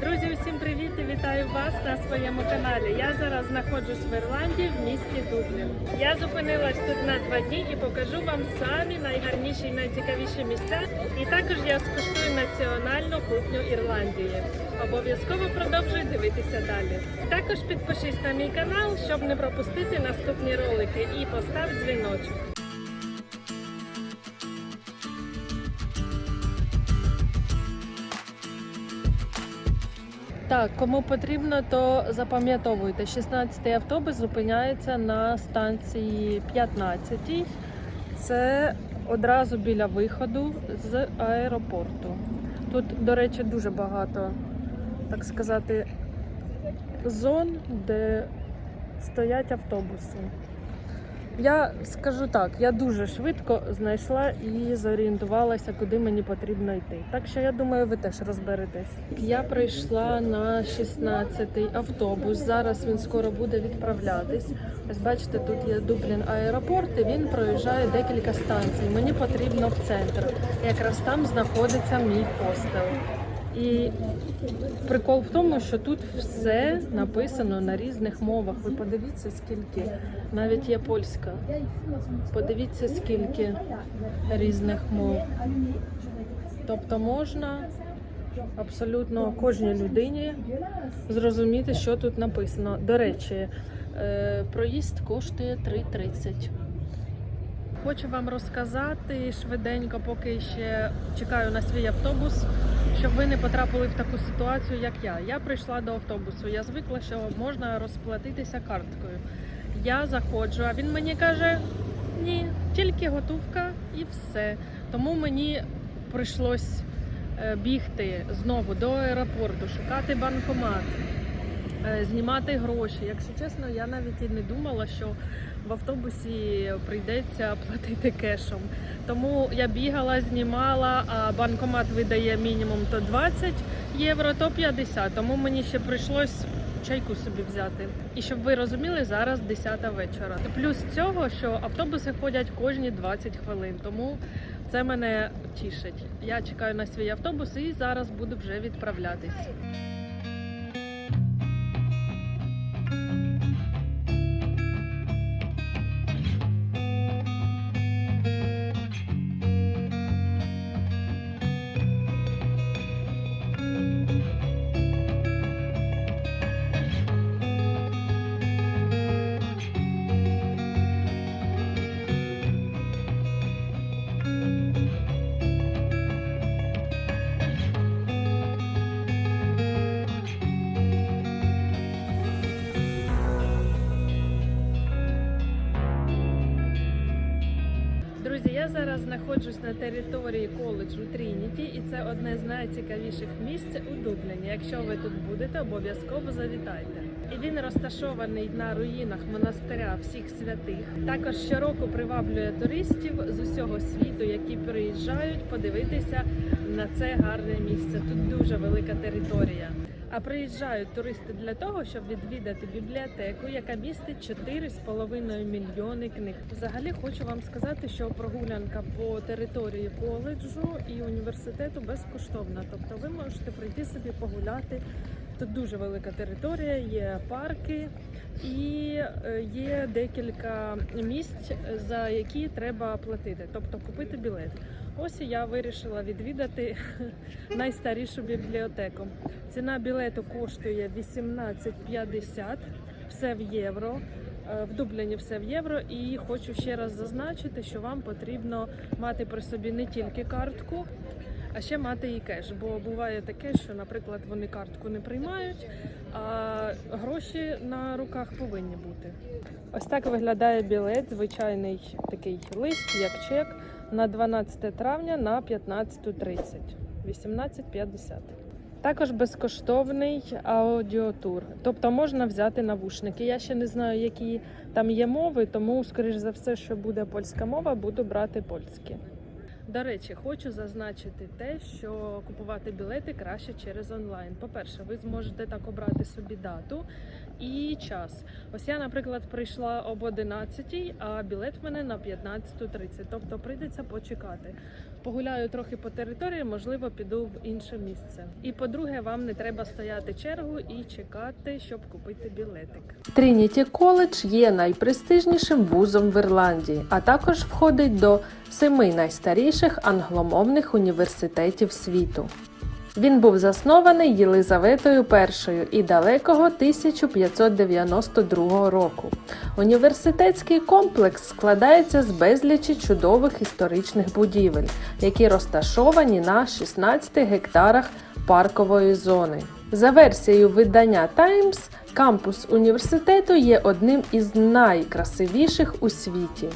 Друзі, усім привіт і вітаю вас на своєму каналі. Я зараз знаходжусь в Ірландії в місті Дублін. Я зупинилась тут на два дні і покажу вам самі найгарніші і найцікавіші місця. І також я скуштую національну кухню Ірландії. Обов'язково продовжуй дивитися далі. Також підпишись на мій канал, щоб не пропустити наступні ролики, і постав дзвіночок. Так, кому потрібно, то запам'ятовуйте. 16-й автобус зупиняється на станції 15-й. Це одразу біля виходу з аеропорту. Тут, до речі, дуже багато, так сказати, зон, де стоять автобуси. Я скажу так, я дуже швидко знайшла і зорієнтувалася, куди мені потрібно йти. Так що я думаю, ви теж розберетесь. Я прийшла на 16-й автобус. Зараз він скоро буде відправлятись. Ось бачите, тут є Дублін аеропорт, і він проїжджає декілька станцій. Мені потрібно в центр. Якраз там знаходиться мій хостел. І прикол в тому, що тут все написано на різних мовах. Ви подивіться, скільки навіть є польська. Подивіться, скільки різних мов. Тобто можна абсолютно кожній людині зрозуміти, що тут написано. До речі, е, проїзд коштує 3,30. Хочу вам розказати швиденько, поки ще чекаю на свій автобус, щоб ви не потрапили в таку ситуацію, як я. Я прийшла до автобусу. Я звикла, що можна розплатитися карткою. Я заходжу, а він мені каже: ні, тільки готовка і все. Тому мені прийшлось е, бігти знову до аеропорту, шукати банкомат, знімати гроші. Якщо чесно, я навіть і не думала, що в автобусі прийдеться платити кешом. Тому я бігала, знімала, а банкомат видає мінімум то 20 євро, то 50. Тому мені ще прийшлось чайку собі взяти. І щоб ви розуміли, зараз 10 вечора. Плюс цього, що автобуси ходять кожні 20 хвилин. Тому це мене тішить. Я чекаю на свій автобус і зараз буду вже відправлятись. Знаходжусь на території коледжу Трініті, і це одне з найцікавіших місць у Дубліні. Якщо ви тут будете, обов'язково завітайте. І він розташований на руїнах монастиря всіх святих. Також щороку приваблює туристів з усього світу, які приїжджають подивитися на це гарне місце. Тут дуже велика територія. А приїжджають туристи для того, щоб відвідати бібліотеку, яка містить 4,5 мільйони книг. Взагалі хочу вам сказати, що прогулянка по території коледжу і університету безкоштовна. Тобто ви можете прийти собі погуляти. Тут дуже велика територія, є парки і е, є декілька місць, за які треба платити, тобто купити білет. Ось я вирішила відвідати найстарішу бібліотеку. Ціна білету коштує 18,50, все в євро. Е, В Дубліні все в євро, і хочу ще раз зазначити, що вам потрібно мати при собі не тільки картку, а ще мати і кеш. Бо буває таке, що, наприклад, вони картку не приймають, а гроші на руках повинні бути. Ось так виглядає білет, звичайний такий лист, як чек, на 12 травня на 15.30. 18.50. Також безкоштовний аудіотур, тобто можна взяти навушники. Я ще не знаю, які там є мови, тому, скоріш за все, що буде польська мова, буду брати польські. До речі, хочу зазначити те, що купувати білети краще через онлайн. По-перше, ви зможете так обрати собі дату і час. Ось я, наприклад, прийшла об 11, а білет в мене на 15.30, тобто прийдеться почекати. Погуляю трохи по території, можливо, піду в інше місце. І по-друге, вам не треба стояти чергу і чекати, щоб купити білетик. Трініті коледж є найпрестижнішим вузом в Ірландії, а також входить до семи найстаріших англомовних університетів світу. Він був заснований Єлизаветою І і далекого 1592 року. Університетський комплекс складається з безлічі чудових історичних будівель, які розташовані на 16 гектарах паркової зони. За версією видання Times, кампус університету є одним із найкрасивіших у світі.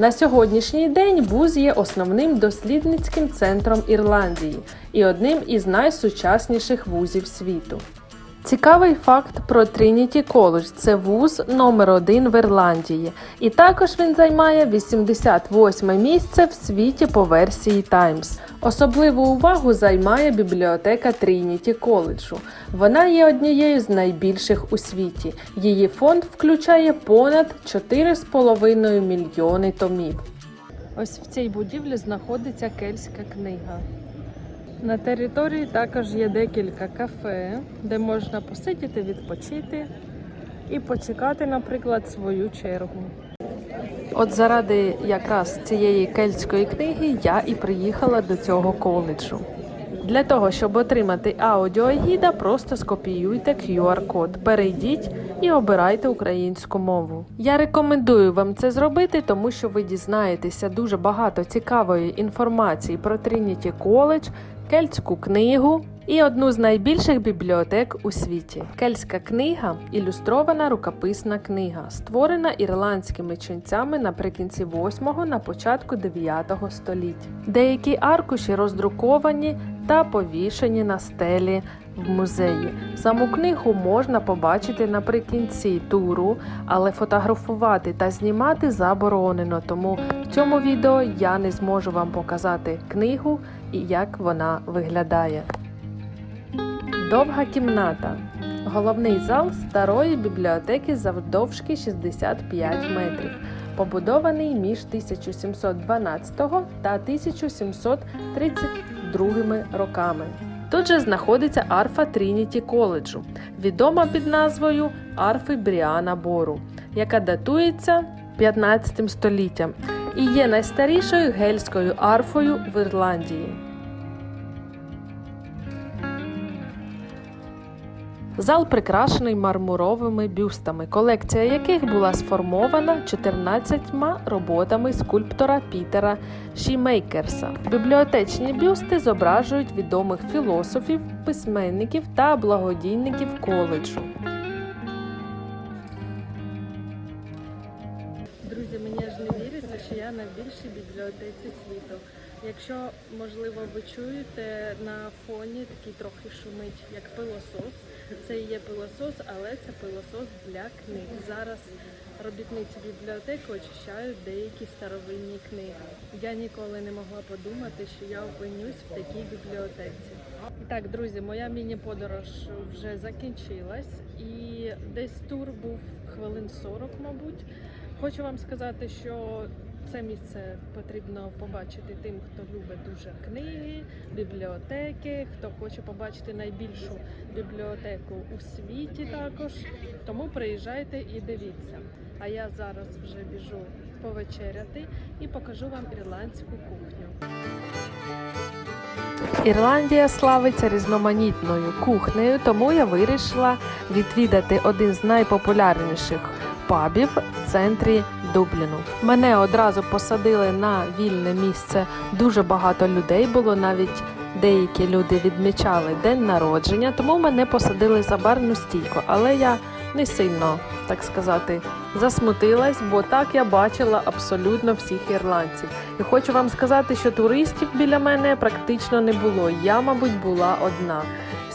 На сьогоднішній день вуз є основним дослідницьким центром Ірландії і одним із найсучасніших вузів світу. Цікавий факт про Trinity College – це вуз номер один в Ірландії, і також він займає 88 місце в світі по версії Times. Особливу увагу займає бібліотека Trinity коледжу. Вона є однією з найбільших у світі. Її фонд включає понад 4,5 мільйони томів. Ось в цій будівлі знаходиться кельтська книга. На території також є декілька кафе, де можна посидіти, відпочити і почекати, наприклад, свою чергу. От заради якраз цієї кельтської книги я і приїхала до цього коледжу. Для того, щоб отримати аудіогіда, просто скопіюйте QR-код, перейдіть і обирайте українську мову. Я рекомендую вам це зробити, тому що ви дізнаєтеся дуже багато цікавої інформації про Trinity College, кельтську книгу і одну з найбільших бібліотек у світі. Кельтська книга ілюстрована рукописна книга, створена ірландськими ченцями наприкінці 8-го на початку 9-го століття. Деякі аркуші роздруковані та повішені на стелі в музеї. Саму книгу можна побачити наприкінці туру, але фотографувати та знімати заборонено. Тому в цьому відео я не зможу вам показати книгу і як вона виглядає. Довга кімната. Головний зал старої бібліотеки завдовжки 65 метрів, побудований між 1712 та 1732 роками. Тут же знаходиться арфа Трініті коледжу, відома під назвою арфи Бріана Бору, яка датується 15 століттям і є найстарішою гельською арфою в Ірландії. Зал прикрашений мармуровими бюстами, колекція яких була сформована 14 роботами скульптора Пітера Шімейкерса. Бібліотечні бюсти зображують відомих філософів, письменників та благодійників коледжу. Друзі, мені аж не віриться, що я на більшій бібліотеці. Якщо, можливо, ви чуєте на фоні такий трохи шумить, як пилосос. Це є пилосос, але це пилосос для книг. Зараз робітниці бібліотеки очищають деякі старовинні книги. Я ніколи не могла подумати, що я опинюсь в такій бібліотеці. Так, друзі, моя міні-подорож вже закінчилась, і десь тур був хвилин 40, мабуть. Хочу вам сказати, що це місце потрібно побачити тим, хто любить дуже книги, бібліотеки, хто хоче побачити найбільшу бібліотеку у світі також. Тому приїжджайте і дивіться. А я зараз вже біжу повечеряти і покажу вам ірландську кухню. Ірландія славиться різноманітною кухнею, тому я вирішила відвідати один з найпопулярніших пабів в центрі Дубліну. Мене одразу посадили на вільне місце. Дуже багато людей було навіть. Деякі люди відмічали день народження, тому мене посадили за барну стійку, але я не сильно, так сказати, засмутилась, бо так я бачила абсолютно всіх ірландців. І хочу вам сказати, що туристів біля мене практично не було. Я, мабуть, була одна.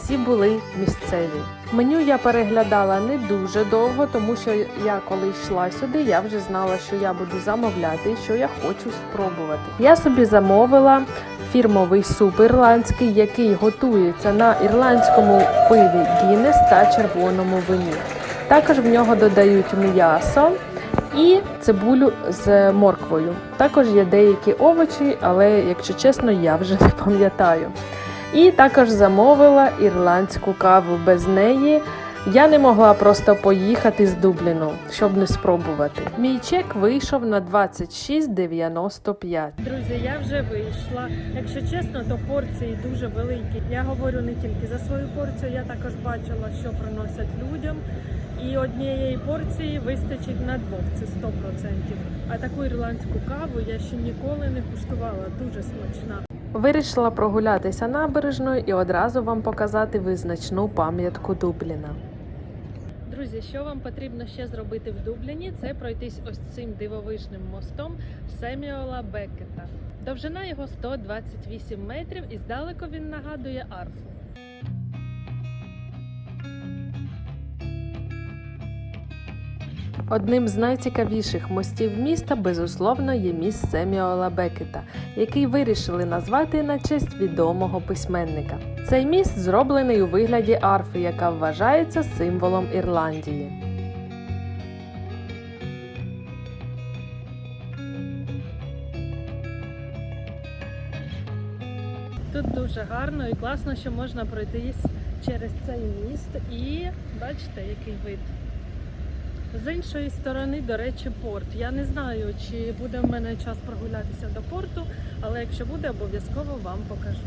Всі були місцеві. Меню я переглядала не дуже довго, тому що я коли йшла сюди, я вже знала, що я буду замовляти і що я хочу спробувати. Я собі замовила фірмовий суп ірландський, який готується на ірландському пиві Гіннес та червоному вині. Також в нього додають м'ясо і цибулю з морквою. Також є деякі овочі, але якщо чесно, я вже не пам'ятаю. І також замовила ірландську каву. Без неї я не могла просто поїхати з Дубліну, щоб не спробувати. Мій чек вийшов на 26,95. Друзі, я вже вийшла. Якщо чесно, то порції дуже великі. Я говорю не тільки за свою порцію, я також бачила, що приносять людям. І однієї порції вистачить на двох, це 100%. А таку ірландську каву я ще ніколи не куштувала. Дуже смачна. Вирішила прогулятися набережною і одразу вам показати визначну пам'ятку Дубліна. Друзі, що вам потрібно ще зробити в Дубліні, це пройтись ось цим дивовижним мостом Семіола Беккета. Довжина його 128 метрів і здалеку він нагадує арфу. Одним з найцікавіших мостів міста, безусловно, є міст Семіола Бекета, який вирішили назвати на честь відомого письменника. Цей міст зроблений у вигляді арфи, яка вважається символом Ірландії. Тут дуже гарно і класно, що можна пройтись через цей міст і бачите, який вид. З іншої сторони, до речі, порт. Я не знаю, чи буде в мене час прогулятися до порту, але якщо буде, обов'язково вам покажу.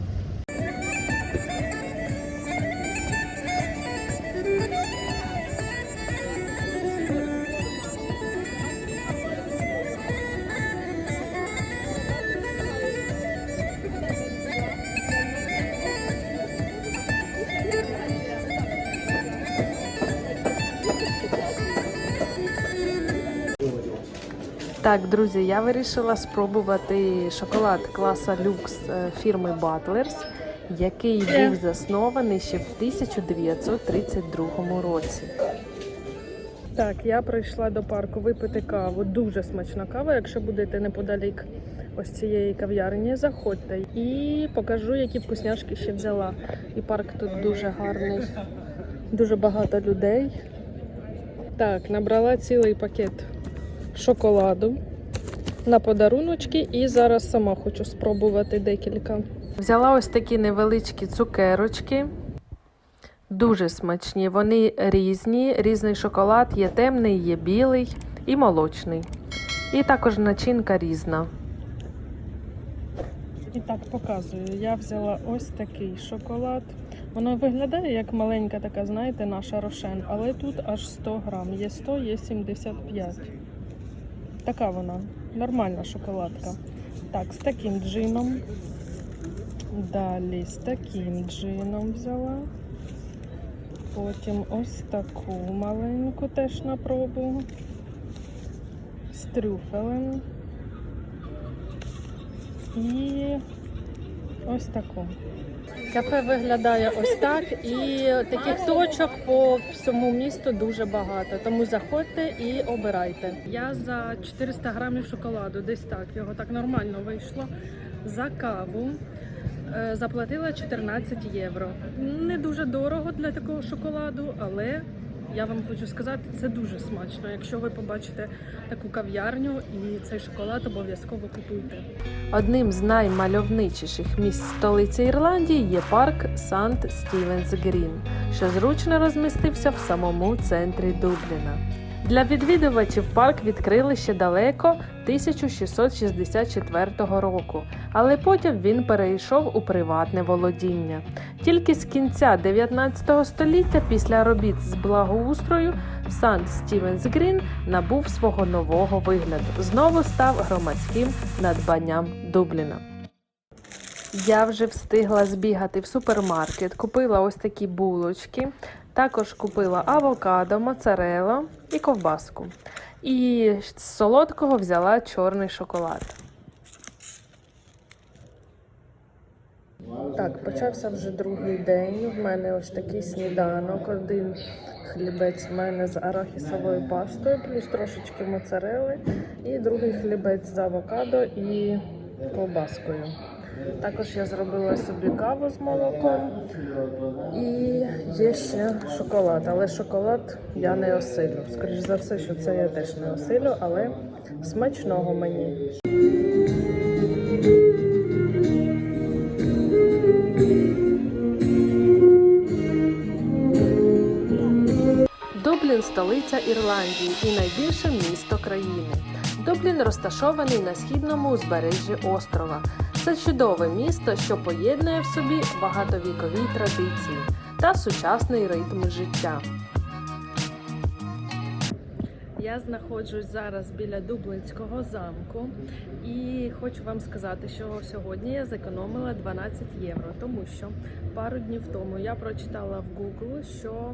Так, друзі, я вирішила спробувати шоколад класа люкс е, фірми Butlers, який був заснований ще в 1932 році. Так, я прийшла до парку випити каву. Дуже смачна кава. Якщо будете неподалік ось цієї кав'ярні, заходьте і покажу, які вкусняшки ще взяла. І парк тут дуже гарний, дуже багато людей. Так, набрала цілий пакет шоколаду на подаруночки і зараз сама хочу спробувати декілька. Взяла ось такі невеличкі цукерочки. Дуже смачні. Вони різні. Різний шоколад є темний, є білий і молочний. І також начинка різна. І так показую. Я взяла ось такий шоколад. Воно виглядає як маленька така, знаєте, наша рошен, але тут аж 100 грам. Є 100, є 75. Така вона, нормальна шоколадка. Так, з таким джином. Далі з таким джином взяла. Потім ось таку маленьку теж на пробу. З трюфелем. І ось таку. Кафе виглядає ось так, і таких точок по всьому місту дуже багато. Тому заходьте і обирайте. Я за 400 грамів шоколаду, десь так його так нормально вийшло. За каву е, заплатила 14 євро. Не дуже дорого для такого шоколаду, але я вам хочу сказати, це дуже смачно. Якщо ви побачите таку кав'ярню і цей шоколад, обов'язково купуйте. Одним з наймальовничіших місць столиці Ірландії є парк Сант Стівенс Грін, що зручно розмістився в самому центрі Дубліна. Для відвідувачів парк відкрили ще далеко 1664 року, але потім він перейшов у приватне володіння. Тільки з кінця 19 століття, після робіт з благоустрою, Сант Стівенс Грін набув свого нового вигляду. Знову став громадським надбанням Дубліна. Я вже встигла збігати в супермаркет, купила ось такі булочки, також купила авокадо, моцарело і ковбаску. І з солодкого взяла чорний шоколад. Так, почався вже другий день. В мене ось такий сніданок. Один хлібець в мене з арахісовою пастою, плюс трошечки моцарели, і другий хлібець з авокадо і ковбаскою. Також я зробила собі каву з молоком і є ще шоколад. Але шоколад я не осилю. Скоріше за все, що це я теж не осилю, але смачного мені. Дублін столиця Ірландії і найбільше місто країни. Дублін розташований на східному узбережжі острова. Це чудове місто, що поєднує в собі багатовікові традиції та сучасний ритм життя. Я знаходжусь зараз біля Дублинського замку і хочу вам сказати, що сьогодні я зекономила 12 євро, тому що пару днів тому я прочитала в Google, що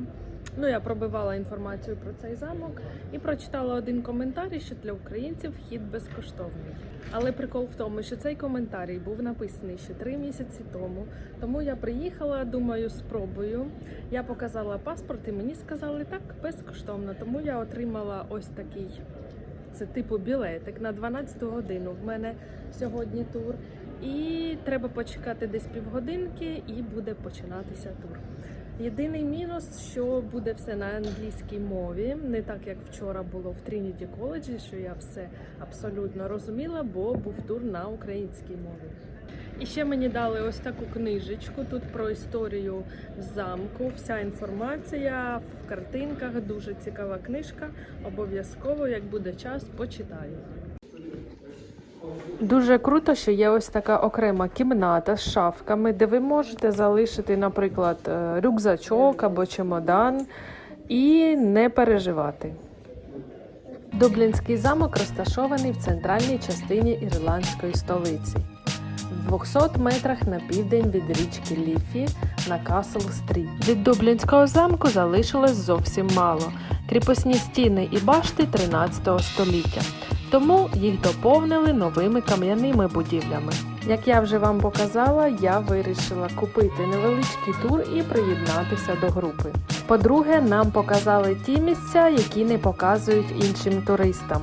ну я пробивала інформацію про цей замок і прочитала один коментар, що для українців вхід безкоштовний. Але прикол в тому, що цей коментарій був написаний ще три місяці тому. Тому я приїхала, думаю, спробую. Я показала паспорт, і мені сказали так, безкоштовно. Тому я отримала ось такий. Це типу білетик на 12 годину. В мене сьогодні тур. І треба почекати десь півгодинки, і буде починатися тур. Єдиний мінус, що буде все на англійській мові, не так як вчора було в Трініті коледжі, що я все абсолютно розуміла, бо був тур на українській мові. І ще мені дали ось таку книжечку тут про історію замку. Вся інформація в картинках. Дуже цікава книжка. Обов'язково, як буде час, почитаю. Дуже круто, що є ось така окрема кімната з шафками, де ви можете залишити, наприклад, е, рюкзачок або чемодан і не переживати. Дублінський замок розташований в центральній частині ірландської столиці. В 200 метрах на південь від річки Ліфі на Касл Стріт. Від Дублінського замку залишилось зовсім мало. Кріпосні стіни і башти 13 століття. Тому їх доповнили новими кам'яними будівлями. Як я вже вам показала, я вирішила купити невеличкий тур і приєднатися до групи. По-друге, нам показали ті місця, які не показують іншим туристам.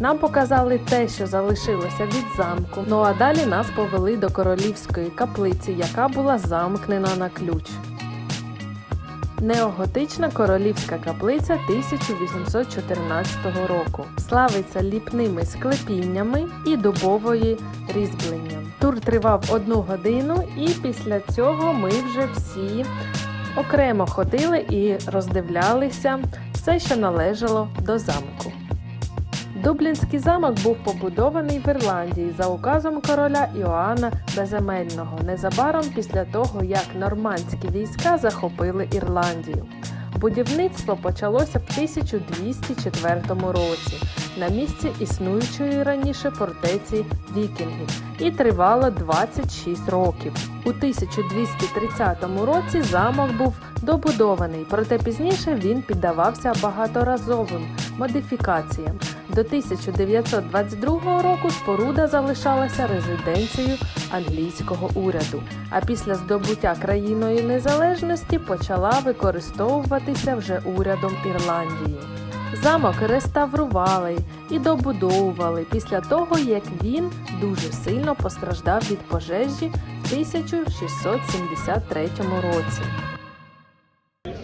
Нам показали те, що залишилося від замку. Ну а далі нас повели до королівської каплиці, яка була замкнена на ключ. Неоготична королівська каплиця 1814 року. Славиться ліпними склепіннями і дубової різьбленням. Тур тривав одну годину, і після цього ми вже всі окремо ходили і роздивлялися все, що належало до замку. Дублінський замок був побудований в Ірландії за указом короля Іоанна Беземельного незабаром після того, як нормандські війська захопили Ірландію. Будівництво почалося в 1204 році на місці існуючої раніше фортеці Вікінгів і тривало 26 років. У 1230 році замок був добудований, проте пізніше він піддавався багаторазовим модифікаціям. До 1922 року споруда залишалася резиденцією англійського уряду, а після здобуття країною незалежності почала використовуватися вже урядом Ірландії. Замок реставрували і добудовували після того, як він дуже сильно постраждав від пожежі в 1673 році.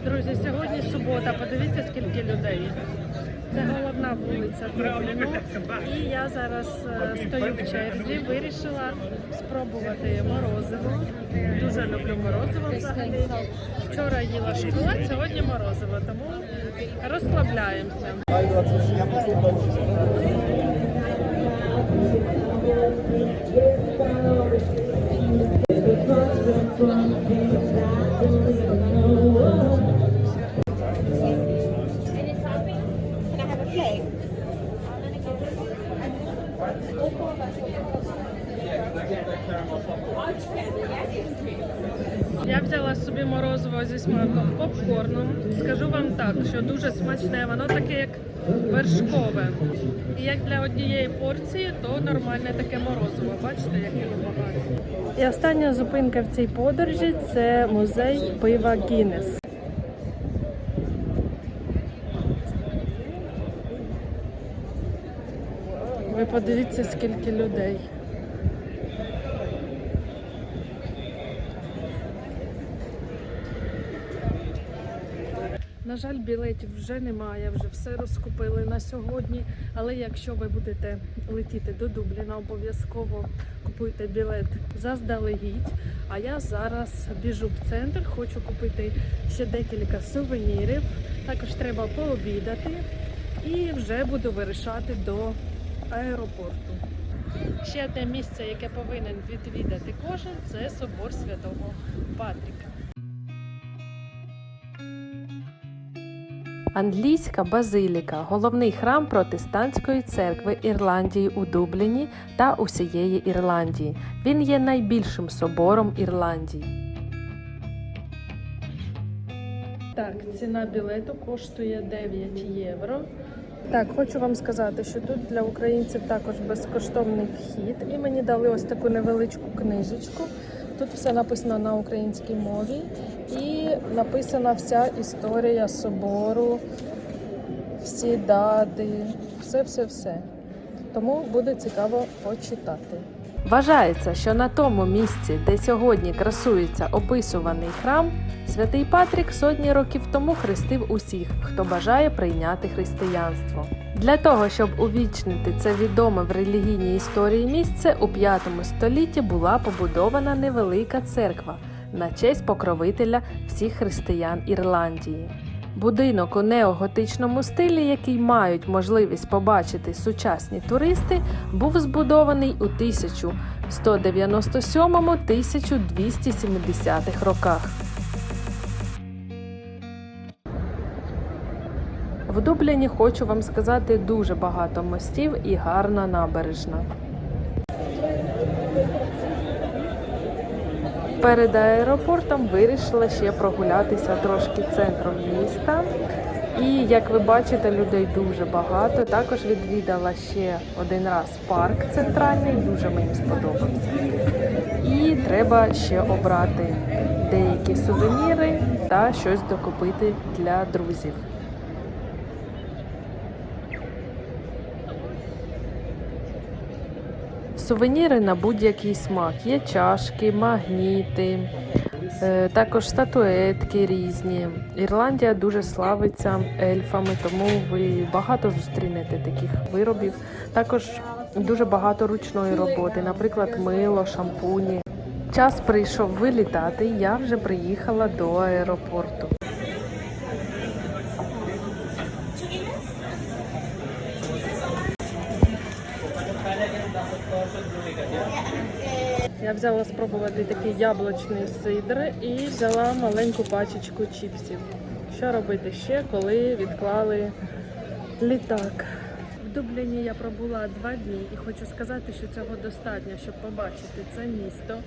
Друзі, сьогодні субота. Подивіться, скільки людей. Це головна вулиця Дубліну. І я зараз е, стою в черзі. Вирішила спробувати морозиво. Дуже люблю морозиво взагалі. Вчора їла шоколад, сьогодні морозиво, тому розслабляємося. Зі смаком попкорну. Скажу вам так, що дуже смачне, воно таке як вершкове. І як для однієї порції, то нормальне таке морозиво. Бачите, яке його багато. І остання зупинка в цій подорожі це музей пива Гіннес. Ви подивіться, скільки людей. На жаль, білетів вже немає, вже все розкупили на сьогодні. Але якщо ви будете летіти до Дубліна, обов'язково купуйте білет заздалегідь. А я зараз біжу в центр, хочу купити ще декілька сувенірів. Також треба пообідати і вже буду вирішати до аеропорту. Ще одне місце, яке повинен відвідати кожен, це собор святого Патріка. Англійська базиліка головний храм протестантської церкви Ірландії у Дубліні та усієї Ірландії. Він є найбільшим собором Ірландії. Так, ціна білету коштує 9 євро. Так, хочу вам сказати, що тут для українців також безкоштовний вхід, і мені дали ось таку невеличку книжечку. Тут все написано на українській мові і написана вся історія собору, всі дати, все-все-все. Тому буде цікаво почитати. Вважається, що на тому місці, де сьогодні красується описуваний храм, святий Патрік сотні років тому хрестив усіх, хто бажає прийняти християнство. Для того, щоб увічнити це відоме в релігійній історії місце, у 5 столітті була побудована невелика церква на честь покровителя всіх християн Ірландії. Будинок у неоготичному стилі, який мають можливість побачити сучасні туристи, був збудований у 1197-1270 роках. В Дубліні хочу вам сказати дуже багато мостів і гарна набережна. Перед аеропортом вирішила ще прогулятися трошки центром міста. І як ви бачите, людей дуже багато. Також відвідала ще один раз парк центральний, дуже мені сподобався. І треба ще обрати деякі сувеніри та щось докупити для друзів. Сувеніри на будь-який смак. Є чашки, магніти, е, також статуетки різні. Ірландія дуже славиться ельфами, тому ви багато зустрінете таких виробів. Також дуже багато ручної роботи, наприклад, мило, шампуні. Час прийшов вилітати. Я вже приїхала до аеропорту. Я взяла спробувати такий яблучний сидр і взяла маленьку пачечку чіпсів. Що робити ще, коли відклали літак? В Дубліні я пробула два дні і хочу сказати, що цього достатньо, щоб побачити це місто.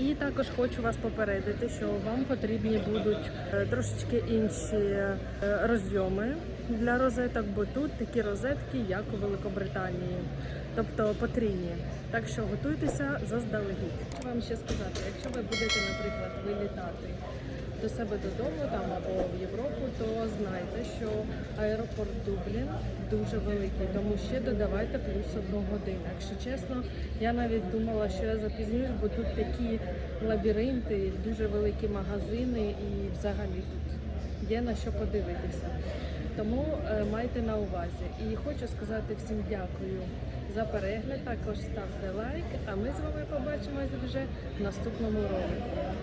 І також хочу вас попередити, що вам потрібні будуть е, трошечки інші е, розйоми для розеток, бо тут такі розетки, як у Великобританії, тобто потрійні. Так що готуйтеся заздалегідь. Вам ще сказати, якщо ви будете, наприклад, вилітати до себе додому там або в Європу, то знайте, що аеропорт Дублін дуже великий, тому ще додавайте плюс одну годину. Якщо чесно, я навіть думала, що я запізнююсь, бо тут такі лабіринти, дуже великі магазини і взагалі тут є на що подивитися. Тому е, майте на увазі. І хочу сказати всім дякую за перегляд. Також ставте лайк, а ми з вами побачимось вже в наступному ролику.